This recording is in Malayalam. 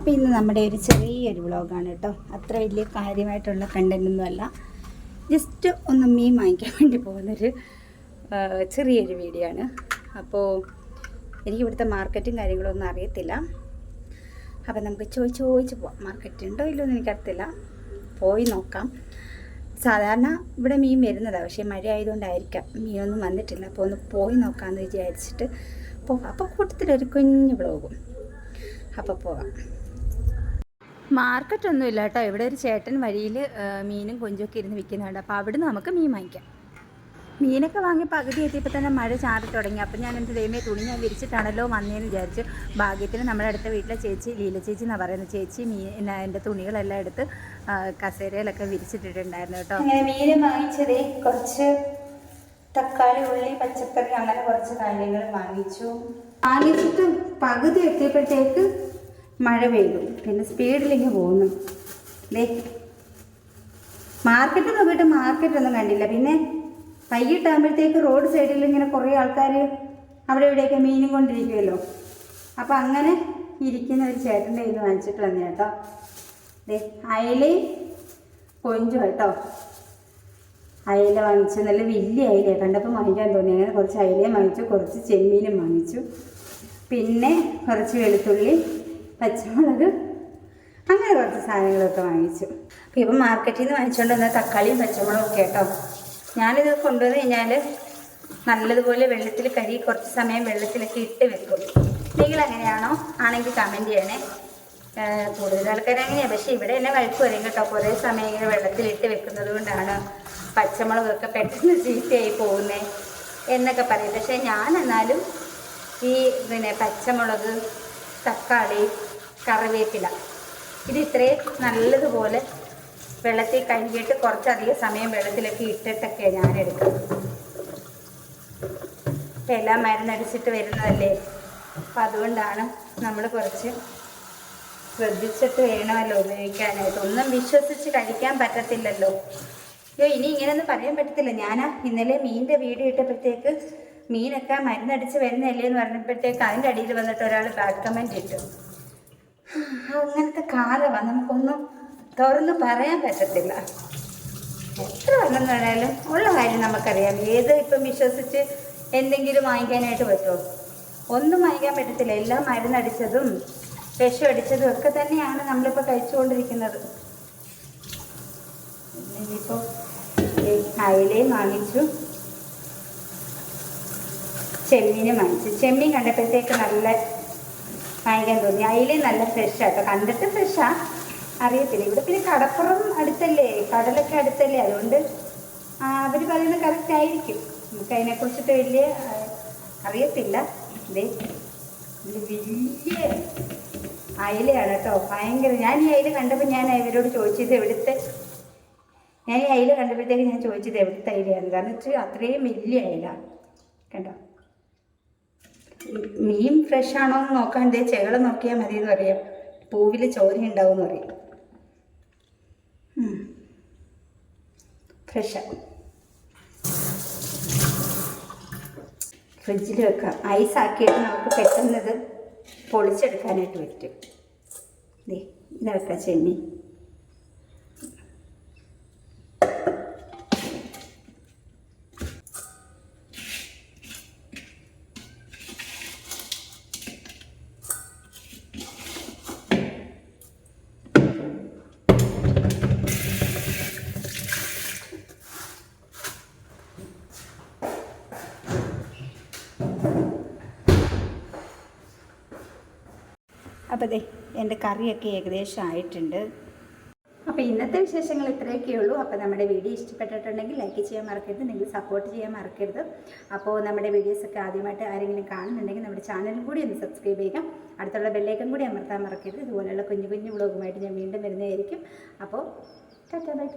അപ്പോൾ ഇന്ന് നമ്മുടെ ഒരു ചെറിയൊരു വ്ളോഗാണ് കേട്ടോ. അത്ര വലിയ കാര്യമായിട്ടുള്ള കണ്ടന്റൊന്നും അല്ല. ജസ്റ്റ് ഒന്ന് മീൻ വാങ്ങിക്കാൻ വേണ്ടി പോകുന്നൊരു ചെറിയൊരു വീഡിയോ ആണ്. അപ്പോൾ എനിക്ക് ഇവിടുത്തെ മാർക്കറ്റും കാര്യങ്ങളൊന്നും അറിയത്തില്ല. അപ്പം നമുക്ക് ചോദിച്ച് ചോദിച്ച് പോവാം. മാർക്കറ്റ് ഉണ്ടോ ഇല്ലയോ എന്ന് എനിക്കറിയത്തില്ല. പോയി നോക്കാം. സാധാരണ ഇവിടെ മീൻ വരുന്നതാണ് പക്ഷേ മഴ ആയതുകൊണ്ടായിരിക്കാം മീനൊന്നും വന്നിട്ടില്ല. അപ്പോൾ ഒന്ന് പോയി നോക്കാമെന്ന് വിചാരിച്ചിട്ട് പോവാം. അപ്പോൾ കൂട്ടത്തിലൊരു കുഞ്ഞ് വ്ളോഗും. അപ്പോൾ പോകാം മാർക്കറ്റ് ഒന്നും ഇല്ല കേട്ടോ. ഇവിടെ ഒരു ചേട്ടൻ വഴിയിൽ മീനും കൊഞ്ചൊക്കെ ഇരുന്ന് വിൽക്കുന്നുണ്ട്. അപ്പോൾ അവിടുന്ന് നമുക്ക് മീൻ വാങ്ങിക്കാം. മീനൊക്കെ വാങ്ങി പകുതി എത്തിയപ്പോൾ തന്നെ മഴ ചാറി തുടങ്ങി. അപ്പം ഞാൻ എന്റെ ദൈവമേ തുണി ഞാൻ വിരിച്ചിട്ടാണല്ലോ വന്നതെന്ന് വിചാരിച്ചു ഭാഗ്യത്തിന് നമ്മുടെ അടുത്ത വീട്ടിലെ ചേച്ചി ലീല ചേച്ചി എന്നാണ് പറയുന്നത് ചേച്ചി മീൻ എന്റെ തുണികളെല്ലാം എടുത്ത് കസേരയിലൊക്കെ വിരിച്ചിട്ടിട്ടുണ്ടായിരുന്നു കേട്ടോ. അങ്ങനെ മീൻ വാങ്ങിച്ചത് കുറച്ച് തക്കാളി ഉള്ളി പച്ചക്കറി അങ്ങനെ കുറച്ച് കാര്യങ്ങൾ വാങ്ങിച്ചു. വാങ്ങിച്ചിട്ട് പകുതി എത്തിയപ്പോഴത്തേക്ക് മഴ പെയ്തു. പിന്നെ സ്പീഡിലേക്ക് പോകുന്നു ദേ മാർക്കറ്റ് നോക്കിയിട്ട് മാർക്കറ്റൊന്നും കണ്ടില്ല. പിന്നെ വൈകിട്ടാകുമ്പോഴത്തേക്ക് റോഡ് സൈഡിൽ ഇങ്ങനെ കുറേ ആൾക്കാർ അവിടെ ഇവിടെയൊക്കെ മീനും കൊണ്ടിരിക്കുമല്ലോ അപ്പം അങ്ങനെ ഇരിക്കുന്ന ഒരു ചേട്ടന്റെ ഇത് വാങ്ങിച്ചിട്ട് വന്നു കേട്ടോ. ദേ അയലയും കൊഞ്ചും കേട്ടോ. അയല വാങ്ങിച്ചു നല്ല വലിയ അയല കണ്ടപ്പോൾ വാങ്ങിക്കാൻ തോന്നി. അങ്ങനെ കുറച്ച് അയലയും വാങ്ങിച്ചു കുറച്ച് ചെമ്മീനും വാങ്ങിച്ചു. പിന്നെ കുറച്ച് വെളുത്തുള്ളി പച്ചമുളക്. അങ്ങനെ കുറച്ച് സാധനങ്ങളൊക്കെ വാങ്ങിച്ചു. അപ്പോൾ ഇപ്പം മാർക്കറ്റിൽ നിന്ന് വാങ്ങിച്ചുകൊണ്ട് വന്ന തക്കാളിയും പച്ചമുളകും ഒക്കെ കേട്ടോ. ഞാനിത് കൊണ്ടുവന്ന് കഴിഞ്ഞാൽ നല്ലതുപോലെ വെള്ളത്തിൽ കരി കുറച്ച് സമയം വെള്ളത്തിലൊക്കെ ഇട്ട് വെക്കും. നിങ്ങൾ അങ്ങനെയാണോ? ആണെങ്കിൽ കമന്റ് ചെയ്യണേ. കൂടുതൽ ആൾക്കാർ അങ്ങനെയാണ് പക്ഷേ ഇവിടെ എന്നെ വഴക്ക് വരും കേട്ടോ. കുറേ സമയം ഇങ്ങനെ വെള്ളത്തിലിട്ട് വെക്കുന്നത് കൊണ്ടാണ് പച്ചമുളകൊക്കെ പെട്ടെന്ന് ചീത്തയായി പോകുന്നത് എന്നൊക്കെ പറയും. പക്ഷേ ഞാൻ എന്നാലും ഈ പിന്നെ പച്ചമുളക് തക്കാളി കറിവേപ്പില. ഇത് ഇത്രയും നല്ലതുപോലെ വെള്ളത്തിൽ കഴുകിയിട്ട് കുറച്ചധികം സമയം വെള്ളത്തിലൊക്കെ ഇട്ടിട്ടൊക്കെയാണ് ഞാൻ എടുക്കുന്നത് ഇപ്പം എല്ലാം മരുന്നടിച്ചിട്ട് വരുന്നതല്ലേ? അപ്പം അതുകൊണ്ടാണ് നമ്മൾ കുറച്ച് ശ്രദ്ധിച്ചിട്ട് വേണമല്ലോ ഉപയോഗിക്കാനായിട്ട്. ഒന്നും വിശ്വസിച്ച് കഴിക്കാൻ പറ്റത്തില്ലല്ലോ. അയ്യോ ഇനി ഇങ്ങനെയൊന്നും പറയാൻ പറ്റത്തില്ല. ഞാൻ ഇന്നലെ മീനിന്റെ വീഡിയോ ഇട്ടപ്പോഴത്തേക്ക് മീനൊക്കെ മരുന്നടിച്ച് വരുന്നതല്ലേ എന്ന് പറഞ്ഞപ്പോഴത്തേക്ക് അതിന്റെ അടിയിൽ വന്നിട്ട് ഒരാൾ ബാഡ് കമന്റ് ഇട്ടു. അങ്ങനത്തെ കാലമാണ് നമുക്കൊന്നും തുറന്ന് പറയാൻ പറ്റത്തില്ല. എത്ര വന്നെന്ന് പറഞ്ഞാലും ഉള്ള കാര്യം നമുക്കറിയാം. ഏത് ഇപ്പം വിശ്വസിച്ച് എന്തെങ്കിലും വാങ്ങിക്കാനായിട്ട് പറ്റുമോ? ഒന്നും വാങ്ങിക്കാൻ പറ്റത്തില്ല. എല്ലാം മരുന്നടിച്ചതും വിഷം അടിച്ചതും ഒക്കെ തന്നെയാണ് നമ്മളിപ്പോൾ കഴിച്ചുകൊണ്ടിരിക്കുന്നത്. ഇനിയിപ്പോൾ അയലയും വാങ്ങിച്ചു. ചെമ്മീനും വാങ്ങിച്ചു. ചെമ്മീൻ കണ്ടപ്പോഴത്തേക്ക് നല്ല വാങ്ങിക്കാൻ തോന്നി. അയില നല്ല ഫ്രഷ് ആട്ടോ കണ്ടിട്ട് ഫ്രഷാ അറിയത്തില്ല. ഇവിടെ പിന്നെ കടപ്പുറം അടുത്തല്ലേ? കടലൊക്കെ അടുത്തല്ലേ? അതുകൊണ്ട് അവർ പറയുന്നത് കറക്റ്റ് ആയിരിക്കും. നമുക്ക് അതിനെക്കുറിച്ചിട്ട് വലിയ അറിയത്തില്ല. വലിയ അയിലയാണ് കേട്ടോ ഭയങ്കര ഞാൻ ഈ അയില കണ്ടപ്പോൾ ഞാൻ ഇവരോട് ചോദിച്ചത് എവിടുത്തെ ഞാൻ ഈ അയില കണ്ടപ്പോഴത്തേക്ക് ഞാൻ ചോദിച്ചത് എവിടുത്തെ അയിലയാണ് കാരണം വെച്ചാൽ അത്രയും വലിയ അയില. കണ്ടോ? മീൻ ഫ്രഷ് ആണോ എന്ന് നോക്കാൻ ദേ ചെകള നോക്കിയാൽ മതി എന്ന് പറയാം. പൂവിൽ ചോര ഉണ്ടാവും എന്ന് പറയും ഫ്രഷ് ഫ്രിഡ്ജിൽ വെക്കാം. ഐസ് ആക്കിയിട്ട് നമുക്ക് പെട്ടെന്ന് ഇത് പൊളിച്ചെടുക്കാനായിട്ട് പറ്റും. ദേ ഇതാക്കാം ചെമ്മീൻ. അപ്പോൾ ദേ എന്റെ കറിയൊക്കെ ഏകദേശം ആയിട്ടുണ്ട്. അപ്പോൾ ഇന്നത്തെ വിശേഷങ്ങൾ ഇത്രയൊക്കെ ഉള്ളൂ. അപ്പോൾ നമ്മുടെ വീഡിയോ ഇഷ്ടപ്പെട്ടിട്ടുണ്ടെങ്കിൽ ലൈക്ക് ചെയ്യാൻ മറക്കരുത് നിങ്ങൾ സപ്പോർട്ട് ചെയ്യാൻ മറക്കരുത്. അപ്പോൾ നമ്മുടെ വീഡിയോസൊക്കെ ആദ്യമായിട്ട് ആരെങ്കിലും കാണുന്നുണ്ടെങ്കിൽ നമ്മുടെ ചാനലും കൂടി ഒന്ന് സബ്സ്ക്രൈബ് ചെയ്യുക. അടുത്തുള്ള ബെല്ലേക്കും കൂടി അമർത്താൻ മറക്കരുത്. ഇതുപോലെയുള്ള കുഞ്ഞു കുഞ്ഞു വ്ളോഗുമായിട്ട് ഞാൻ വീണ്ടും വരുന്നതായിരിക്കും. അപ്പോൾ ടാറ്റാ ബൈ